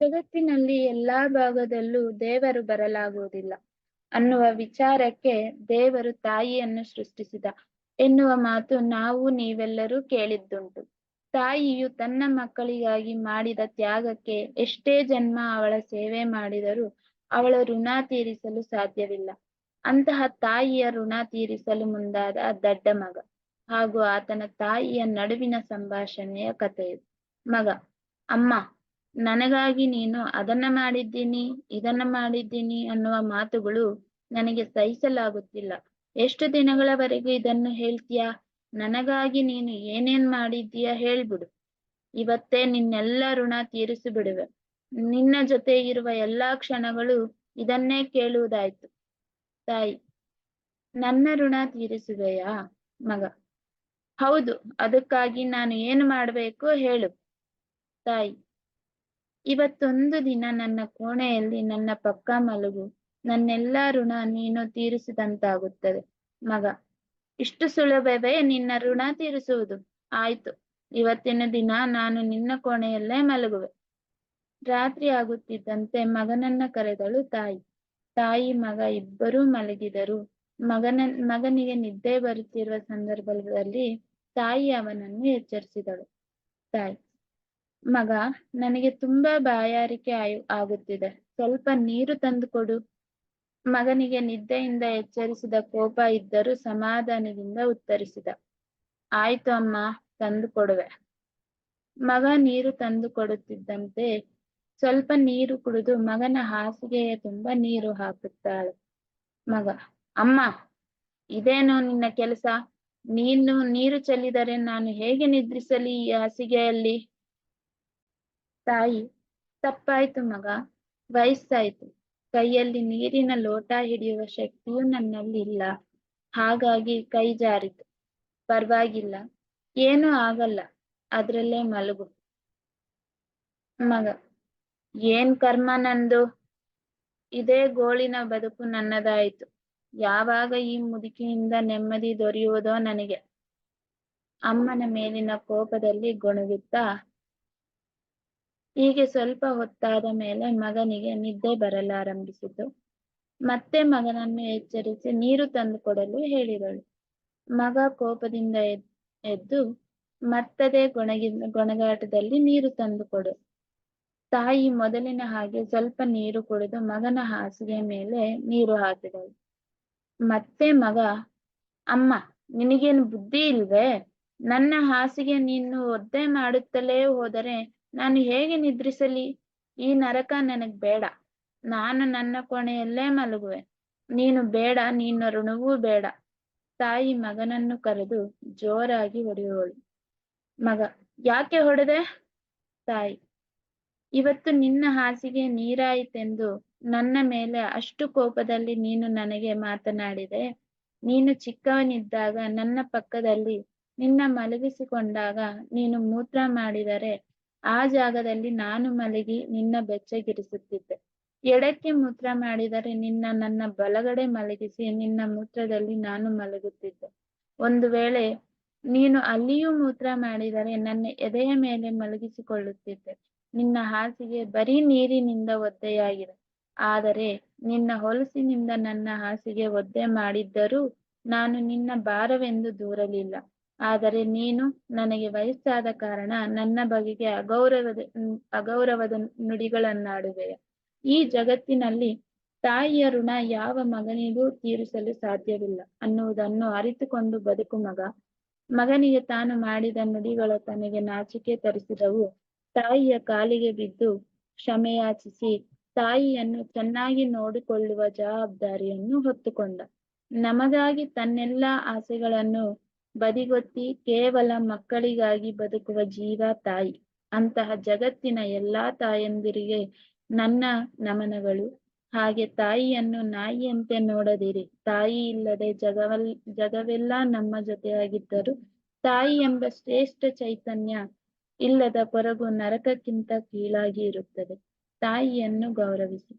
ಜಗತ್ತಿನಲ್ಲಿ ಎಲ್ಲಾ ಭಾಗದಲ್ಲೂ ದೇವರು ಬರಲಾಗುವುದಿಲ್ಲ. ಅನ್ನುವ ವಿಚಾರಕ್ಕೆ ದೇವರು ತಾಯಿಯನ್ನು ಸೃಷ್ಟಿಸಿದ. ಎನ್ನುವ ಮಾತು ನಾವು ನೀವೆಲ್ಲರೂ ಕೇಳಿದ್ದುಂಟು. ತಾಯಿಯು ತನ್ನ ಮಕ್ಕಳಿಗಾಗಿ ಮಾಡಿದ ತ್ಯಾಗಕ್ಕೆ ಎಷ್ಟೇ ಜನ್ಮ ಅವಳ ಸೇವೆ ಮಾಡಿದರೂ ಅವಳ ಋಣ ತೀರಿಸಲು ಸಾಧ್ಯವಿಲ್ಲ. ಅಂತಹ ತಾಯಿಯ ಋಣ ತೀರಿಸಲು ಮುಂದಾದ ದಡ್ಡ ಮಗ ಹಾಗೂ ಆತನ ತಾಯಿಯ ನಡುವಿನ ಸಂಭಾಷಣೆಯ ಕಥೆಯು ಮಗ, ಅಮ್ಮ ನನಗಾಗಿ ನೀನು ಅದನ್ನ ಮಾಡಿದ್ದೀನಿ, ಇದನ್ನ ಮಾಡಿದ್ದೀನಿ ಅನ್ನುವ ಮಾತುಗಳು ನನಗೆ ಸಹಿಸಲಾಗುತ್ತಿಲ್ಲ. ಎಷ್ಟು ದಿನಗಳವರೆಗೂ ಇದನ್ನು ಹೇಳ್ತೀಯಾ? ನನಗಾಗಿ ನೀನು ಏನೇನ್ ಮಾಡಿದ್ದೀಯಾ ಹೇಳ್ಬಿಡು. ಇವತ್ತೇ ನಿನ್ನೆಲ್ಲ ಋಣ ತೀರಿಸಿ ಬಿಡುವೆ ನಿನ್ನ ಜೊತೆ ಇರುವ ಎಲ್ಲಾ ಕ್ಷಣಗಳು ಇದನ್ನೇ ಕೇಳುವುದಾಯ್ತು. ತಾಯಿ, ನನ್ನ ಋಣ ತೀರಿಸುವೆಯಾ ಮಗ? ಹೌದು, ಅದಕ್ಕಾಗಿ ನಾನು ಏನು ಮಾಡ್ಬೇಕು ಹೇಳು. ತಾಯಿ ಇವತ್ತೊಂದು ದಿನ ನನ್ನ ಕೋಣೆಯಲ್ಲಿ ನನ್ನ ಪಕ್ಕ ಮಲಗು. ನನ್ನೆಲ್ಲಾ ಋಣ ನೀನು ತೀರಿಸಿದಂತಾಗುತ್ತದೆ. ಮಗ, ಇಷ್ಟು ಸುಲಭವೇ ನಿನ್ನ ಋಣ ತೀರಿಸುವುದು? ಆಯ್ತು, ಇವತ್ತಿನ ದಿನ ನಾನು ನಿನ್ನ ಕೋಣೆಯಲ್ಲೇ ಮಲಗುವೆ. ರಾತ್ರಿ ಆಗುತ್ತಿದ್ದಂತೆ ಮಗನನ್ನ ಕರೆದಳು ತಾಯಿ. ತಾಯಿ, ಮಗ, ಇಬ್ಬರೂ ಮಲಗಿದರು. ಮಗನ, ಮಗನಿಗೆ ನಿದ್ದೆ ಬರುತ್ತಿರುವ ಸಂದರ್ಭದಲ್ಲಿ ತಾಯಿ ಅವನನ್ನು ಎಚ್ಚರಿಸಿದಳು. ತಾಯಿ ಮಗ, ನನಗೆ ತುಂಬಾ ಬಾಯಾರಿಕೆ ಆಯು, ಆಗುತ್ತಿದೆ. ಸ್ವಲ್ಪ ನೀರು ತಂದು ಕೊಡು. ಮಗನಿಗೆ ನಿದ್ದೆಯಿಂದ ಎಚ್ಚರಿಸಿದ ಕೋಪ ಇದ್ದರೂ ಸಮಾಧಾನದಿಂದ ಉತ್ತರಿಸಿದ. ಆಯ್ತು ಅಮ್ಮ, ತಂದು ಕೊಡುವೆ. ಮಗ ನೀರು ತಂದು ಕೊಡುತ್ತಿದ್ದಂತೆ ಸ್ವಲ್ಪ ನೀರು ಕುಡಿದು ಮಗನ ಹಾಸಿಗೆಯ ತುಂಬ ನೀರು ಹಾಕುತ್ತಾಳೆ. ಮಗ, ಅಮ್ಮ, ಇದೇನೋ ನಿನ್ನ ಕೆಲಸ? ನೀನು ನೀರು ಚೆಲ್ಲಿದರೆ ನಾನು ಹೇಗೆ ನಿದ್ರಿಸಲಿ ಈ ಹಾಸಿಗೆಯಲ್ಲಿ? ತಾಯಿ, ತಪ್ಪಾಯ್ತು ಮಗ, ವಯಸ್ಸಾಯ್ತು. ಕೈಯಲ್ಲಿ ನೀರಿನ ಲೋಟ ಹಿಡಿಯುವ ಶಕ್ತಿಯೂ ನನ್ನಲ್ಲಿ ಇಲ್ಲ ಹಾಗಾಗಿ ಕೈ ಜಾರಿತು. ಪರವಾಗಿಲ್ಲ. ಏನೂ ಆಗಲ್ಲ. ಅದ್ರಲ್ಲೇ ಮಲಗು. ಮಗ, ಏನ್ ಕರ್ಮ ನಂದು? ಇದೇ ಗೋಳಿನ ಬದುಕು ನನ್ನದಾಯಿತು. ಯಾವಾಗ ಈ ಮುದುಕಿಯಿಂದ ನೆಮ್ಮದಿ ದೊರೆಯುವುದೋ ನನಗೆ. ಅಮ್ಮನ ಮೇಲಿನ ಕೋಪದಲ್ಲಿ ಗೊಣಗುತ್ತಾ ಹೀಗೆ ಸ್ವಲ್ಪ ಹೊತ್ತಾದ ಮೇಲೆ ಮಗನಿಗೆ ನಿದ್ದೆ ಬರಲಾರಂಭಿಸಿತು ಮತ್ತೆ ಮಗನನ್ನು ಎಚ್ಚರಿಸಿ ನೀರು ತಂದು ಕೊಡಲು ಹೇಳಿದಳು. ಮಗ ಕೋಪದಿಂದ ಎದ್ದು, ಮತ್ತದೇ ಗೊಣಗಿ, ಗೊಣಗಾಟದಲ್ಲಿ ನೀರು ತಂದು ಕೊಡು. ತಾಯಿ ಮೊದಲಿನ ಹಾಗೆ ಸ್ವಲ್ಪ ನೀರು ಕುಡಿದು ಮಗನ ಹಾಸಿಗೆ ಮೇಲೆ ನೀರು ಹಾಕಿದಳು. ಮತ್ತೆ ಮಗ, ಅಮ್ಮ, ನಿನಗೇನು ಬುದ್ಧಿ ಇಲ್ವೇ? ನನ್ನ ಹಾಸಿಗೆ ನೀನು ಒದ್ದೆ ಮಾಡುತ್ತಲೇ ಹೋದರೆ ನಾನು ಹೇಗೆ ನಿದ್ರಿಸಲಿ? ಈ ನರಕ ನನಗ್ ಬೇಡ. ನಾನು ನನ್ನ ಕೊನೆಯಲ್ಲೇ ಮಲಗುವೆ. ನೀನು ಬೇಡ, ನಿನ್ನ ಋಣವೂ ಬೇಡ. ತಾಯಿ ಮಗನನ್ನು ಕರೆದು ಜೋರಾಗಿ ಹೊಡೆಯುವಳು. ಮಗ, ಯಾಕೆ ಹೊಡೆದೆ? ತಾಯಿ, ಇವತ್ತು ನಿನ್ನ ಹಾಸಿಗೆ ನೀರಾಯಿತೆಂದು ನನ್ನ ಮೇಲೆ ಅಷ್ಟು ಕೋಪದಲ್ಲಿ ನೀನು ನನಗೆ ಮಾತನಾಡಿದೆ. ನೀನು ಚಿಕ್ಕವನಿದ್ದಾಗ ನನ್ನ ಪಕ್ಕದಲ್ಲಿ ನಿನ್ನ ಮಲಗಿಸಿಕೊಂಡಾಗ ನೀನು ಮೂತ್ರ ಮಾಡಿದರೆ ಆ ಜಾಗದಲ್ಲಿ ನಾನು ಮಲಗಿ ನಿನ್ನ ಬೆಚ್ಚಗಿರಿಸುತ್ತಿದ್ದೆ. ಎಡಕ್ಕೆ ಮೂತ್ರ ಮಾಡಿದರೆ ನಿನ್ನ ನನ್ನ ಬಲಗಡೆ ಮಲಗಿಸಿ ನಿನ್ನ ಮೂತ್ರದಲ್ಲಿ ನಾನು ಮಲಗುತ್ತಿದ್ದೆ. ಒಂದು ವೇಳೆ ನೀನು ಅಲ್ಲಿಯೂ ಮೂತ್ರ ಮಾಡಿದರೆ ನನ್ನ ಎದೆಯ ಮೇಲೆ ಮಲಗಿಸಿಕೊಳ್ಳುತ್ತಿದ್ದೆ. ನಿನ್ನ ಹಾಸಿಗೆ ಬರೀ ನೀರಿನಿಂದ ಒದ್ದೆಯಾಗಿದೆ. ಆದರೆ ನಿನ್ನ ಹೊಲಸಿನಿಂದ ನನ್ನ ಹಾಸಿಗೆ ಒದ್ದೆ ಮಾಡಿದ್ದರೂ ನಾನು ನಿನ್ನ ಭಾರವೆಂದು ದೂರಲಿಲ್ಲ. ಆದರೆ ನೀನು ನನಗೆ ವಯಸ್ಸಾದ ಕಾರಣ ನನ್ನ ಬಗೆಗೆ ಅಗೌರವದ ಅಗೌರವದ ನುಡಿಗಳನ್ನಾಡುವೆಯ ಈ ಜಗತ್ತಿನಲ್ಲಿ ತಾಯಿಯ ಋಣ ಯಾವ ಮಗನಿಗೂ ತೀರಿಸಲು ಸಾಧ್ಯವಿಲ್ಲ ಅನ್ನುವುದನ್ನು ಅರಿತುಕೊಂಡು ಬದುಕು ಮಗ. ಮಗನಿಗೆ ತಾನು ಮಾಡಿದ ನುಡಿಗಳ ತನಗೆ ನಾಚಿಕೆ ತರಿಸಿದವು. ತಾಯಿಯ ಕಾಲಿಗೆ ಬಿದ್ದು ಕ್ಷಮೆಯಾಚಿಸಿ ತಾಯಿಯನ್ನು ಚೆನ್ನಾಗಿ ನೋಡಿಕೊಳ್ಳುವ ಜವಾಬ್ದಾರಿಯನ್ನು ಹೊತ್ತುಕೊಂಡ. ನಮಗಾಗಿ ತನ್ನೆಲ್ಲಾ ಆಸೆಗಳನ್ನು ಬದಿಗೊತ್ತಿ ಕೇವಲ ಮಕ್ಕಳಿಗಾಗಿ ಬದುಕುವ ಜೀವ ತಾಯಿ. ಅಂತಹ ಜಗತ್ತಿನ ಎಲ್ಲಾ ತಾಯಂದಿರಿಗೆ ನನ್ನ ನಮನಗಳು. ಹಾಗೆ ತಾಯಿಯನ್ನು ನಾಯಿಯಂತೆ ನೋಡದಿರಿ. ತಾಯಿ ಇಲ್ಲದೆ ಜಗವಲ್, ಜಗವೆಲ್ಲ ನಮ್ಮ ಜೊತೆಯಾಗಿದ್ದರು. ತಾಯಿ ಎಂಬ ಶ್ರೇಷ್ಠ ಚೈತನ್ಯ ಇಲ್ಲದ ಕೊರಗು ನರಕಕ್ಕಿಂತ ಕೀಳಾಗಿ ಇರುತ್ತದೆ. ತಾಯಿಯನ್ನು ಗೌರವಿಸಿ.